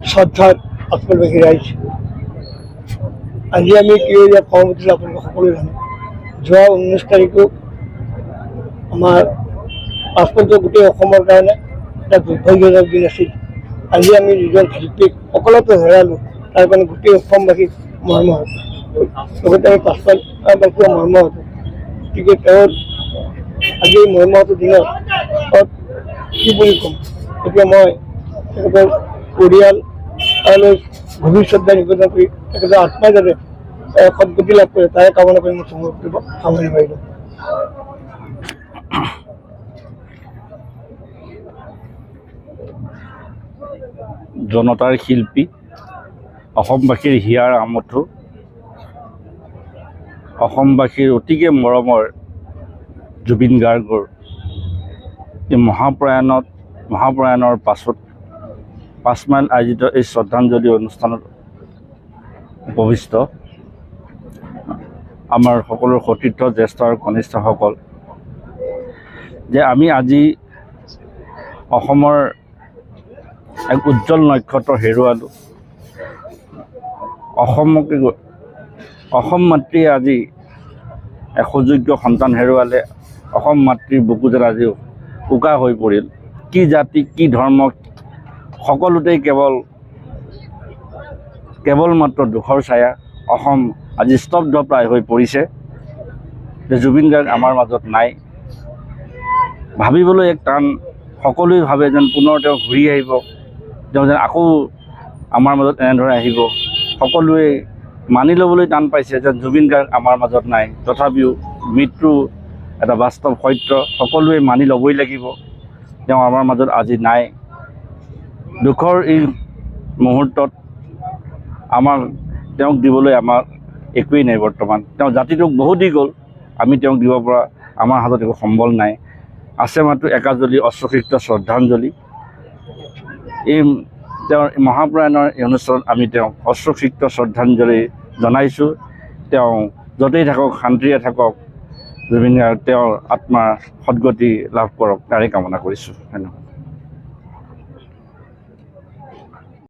শ্ৰদ্ধাত আপোনালোকে ৰাইজ আজি আমি কি ইয়াত কওঁ উঠিছোঁ আপোনালোকে সকলোৱে জানে। যোৱা ঊনৈছ তাৰিখেও আমাৰ পাছপৰ্টটো গোটেই অসমৰ কাৰণে এটা দুৰ্ভাগ্যজনক দিন আছিল। আজি আমি যিজন শিল্পীক অকলতে হেৰালোঁ, তাৰ কাৰণে গোটেই অসমবাসী মৰ্মাহত লগতে আমি পাছপৰ্টবাসীও মৰ্মাহত গতিকে তেওঁৰ আজি এই মৰ্মাহত দিনত কি বুলি ক'ম? এতিয়া মই তেখেতৰ পৰিয়াল কৰি তেখেতৰ আত্মাই যাতে সদ্গতি লাভ কৰে তাৰে কামনা কৰি মই কৰিব সামৰি মাৰিলোঁ। জনতাৰ শিল্পী অসমবাসীৰ হিয়াৰ আমঠু অসমবাসীৰ অতিকে মৰমৰ জুবিন গাৰ্গৰ এই মহাপ্ৰয়াণত মহাপ্ৰয়াণৰ পাছত পাঁচ মাইল আয়োজিত এই শ্ৰদ্ধাঞ্জলি অনুষ্ঠানত উপবিষ্ট আমাৰ সকলো সতীৰ্থ জ্যেষ্ঠ আৰু কনিষ্ঠসকল। যে আমি আজি অসমৰ এক উজ্জ্বল নক্ষত্ৰ হেৰুৱালোঁ। অসমকে অসম মাতৃয়ে আজি এক সুযোগ্য সন্তান হেৰুৱালে। অসম মাতৃৰ বুকু যেন আজি উকা হৈ পৰিল। কি জাতি কি ধৰ্ম সকলোতেই কেৱল কেৱল মাত্ৰ দুখৰ ছায়া। অসম আজি স্তব্ধ প্ৰায় হৈ পৰিছে। যে জুবিন গাৰ্গ আমাৰ মাজত নাই। ভাবিবলৈ এক টান সকলোৱে ভাবে যেন পুনৰ তেওঁ ঘূৰি আহিব। তেওঁ যেন আকৌ আমাৰ মাজত এনেদৰে আহিব। সকলোৱে মানি ল'বলৈ টান পাইছে যে জুবিন গাৰ্গ আমাৰ মাজত নাই। তথাপিও মৃত্যু এটা বাস্তৱ সত্য। সকলোৱে মানি ল'বই লাগিব। তেওঁ আমাৰ মাজত আজি নাই। দুখৰ এই মুহূৰ্তত আমাৰ তেওঁক দিবলৈ আমাৰ একোৱেই নাই বৰ্তমান। তেওঁ জাতিটোক বহুত দি গ'ল আমি তেওঁক দিব পৰা আমাৰ হাতত একো সম্বল নাই। আছে মাত্ৰ একাজলি অশ্বসিক্ত শ্ৰদ্ধাঞ্জলি। এই তেওঁৰ মহাপ্ৰয়াণৰ এই অনুষ্ঠানত আমি তেওঁক অশ্বসিক্ত শ্ৰদ্ধাঞ্জলি জনাইছোঁ। তেওঁ য'তেই থাকক শান্তিৰে থাকক জুবিন তেওঁৰ আত্মাৰ সদগতি লাভ কৰক তাৰে কামনা কৰিছোঁ। ধন্যবাদ।